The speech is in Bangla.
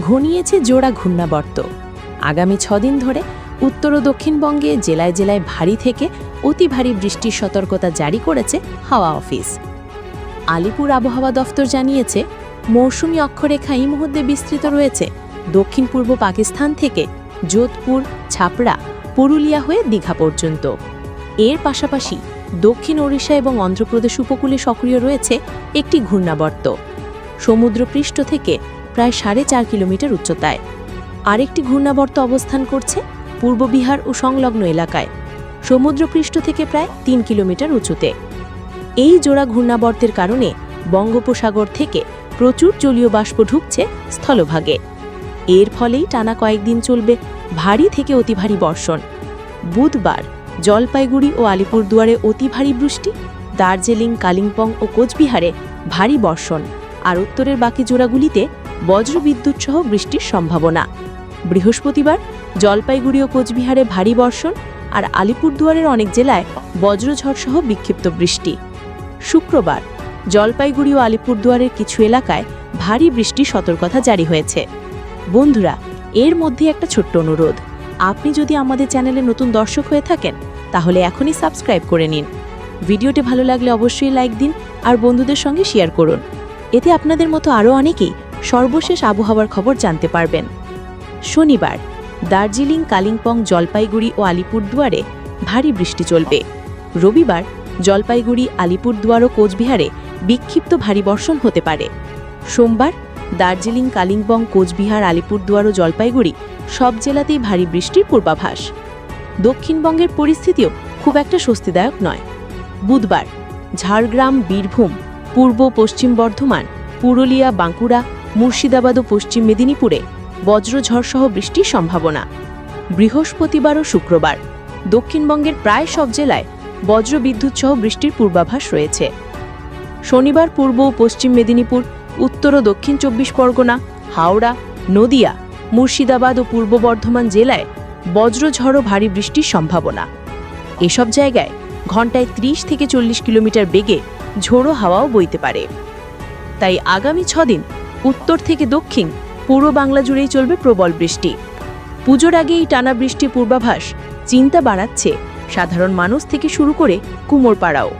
ঘনিয়েছে জোড়া ঘূর্ণাবর্ত। আগামী ছদিন ধরে উত্তর ও দক্ষিণবঙ্গে জেলায় জেলায় ভারী থেকে অতি ভারী বৃষ্টির সতর্কতা জারি করেছে হাওয়া অফিস। আলিপুর আবহাওয়া দফতর জানিয়েছে, মৌসুমী অক্ষরেখা এই মুহূর্তে বিস্তৃত রয়েছে। দক্ষিণ পূর্ব পাকিস্তান থেকে যোধপুর, ছাপড়া, পুরুলিয়া হয়ে দীঘা পর্যন্ত। এর পাশাপাশি দক্ষিণ ওড়িশা এবং অন্ধ্রপ্রদেশ উপকূলে সক্রিয় রয়েছে একটি ঘূর্ণাবর্ত। সমুদ্রপৃষ্ঠ থেকে প্রায় সাড়ে চার কিলোমিটার উচ্চতায়। আরেকটি ঘূর্ণাবর্ত অবস্থান করছে পূর্ব বিহার ও সংলগ্ন এলাকায়। সমুদ্রপৃষ্ঠ থেকে প্রায় তিন কিলোমিটার উঁচুতে। এই জোড়া ঘূর্ণাবর্তের কারণে বঙ্গোপসাগর থেকে প্রচুর জলীয় বাষ্প ঢুকছে স্থলভাগে। এর ফলেই টানা কয়েকদিন চলবে ভারী থেকে অতি ভারী বর্ষণ। বুধবার জলপাইগুড়ি ও আলিপুরদুয়ারে অতি ভারী বৃষ্টি, দার্জিলিং, কালিম্পং ও কোচবিহারে ভারী বর্ষণ। আর উত্তরের বাকি জোড়াগুলিতে বজ্রবিদ্যুৎ সহ বৃষ্টির সম্ভাবনা। বৃহস্পতিবার জলপাইগুড়ি ও কোচবিহারে ভারী বর্ষণ আর আলিপুরদুয়ারের অনেক জেলায় বজ্রঝড় সহ বিক্ষিপ্ত বৃষ্টি। শুক্রবার জলপাইগুড়ি ও আলিপুরদুয়ারের কিছু এলাকায় ভারী বৃষ্টির সতর্কতা জারি হয়েছে। বন্ধুরা, এর মধ্যে একটা ছোট্ট অনুরোধ। আপনি যদি আমাদের চ্যানেলে নতুন দর্শক হয়ে থাকেন, তাহলে এখনই সাবস্ক্রাইব করে নিন। ভিডিওটি ভালো লাগলে অবশ্যই লাইক দিন আর বন্ধুদের সঙ্গে শেয়ার করুন। এতে আপনাদের মতো আরও অনেকেই সর্বশেষ আবহাওয়ার খবর জানতে পারবেন। শনিবার, দার্জিলিং, কালিম্পং, জলপাইগুড়ি ও আলিপুরদুয়ারে ভারী বৃষ্টি চলবে। রবিবার, জলপাইগুড়ি, আলিপুরদুয়ার ও কোচবিহারে বিক্ষিপ্ত ভারী বর্ষণ হতে পারে। সোমবার, দার্জিলিং, কালিম্পং, কোচবিহার, আলিপুরদুয়ার ও জলপাইগুড়ি সব জেলাতেই ভারী বৃষ্টির পূর্বাভাস। দক্ষিণবঙ্গের পরিস্থিতিও খুব একটা স্বস্তিদায়ক নয়। বুধবার, ঝাড়গ্রাম, বীরভূম, পূর্ব পশ্চিম বর্ধমান, পুরুলিয়া, বাঁকুড়া মুর্শিদাবাদ ও পশ্চিম মেদিনীপুরে বজ্রঝড় সহ বৃষ্টির সম্ভাবনা। বৃহস্পতিবার ও শুক্রবার। দক্ষিণবঙ্গের প্রায় সব জেলায় বজ্রবিদ্যুৎ সহ বৃষ্টির পূর্বাভাস রয়েছে। শনিবার পূর্ব ও পশ্চিম মেদিনীপুর, উত্তর ও দক্ষিণ চব্বিশ পরগনা, হাওড়া, নদিয়া, মুর্শিদাবাদ ও পূর্ব বর্ধমান জেলায় বজ্রঝড় ও ভারী বৃষ্টির সম্ভাবনা। এসব জায়গায় ঘন্টায় ৩০ থেকে চল্লিশ কিলোমিটার বেগে ঝোড়ো হাওয়াও বইতে পারে। তাই আগামী ছদিন উত্তর থেকে দক্ষিণ পুরো বাংলা জুড়েই চলবে প্রবল বৃষ্টি। পুজোর আগে এই টানা বৃষ্টি পূর্বাভাস চিন্তা বাড়াচ্ছে সাধারণ মানুষ থেকে শুরু করে কুমোর পাড়াও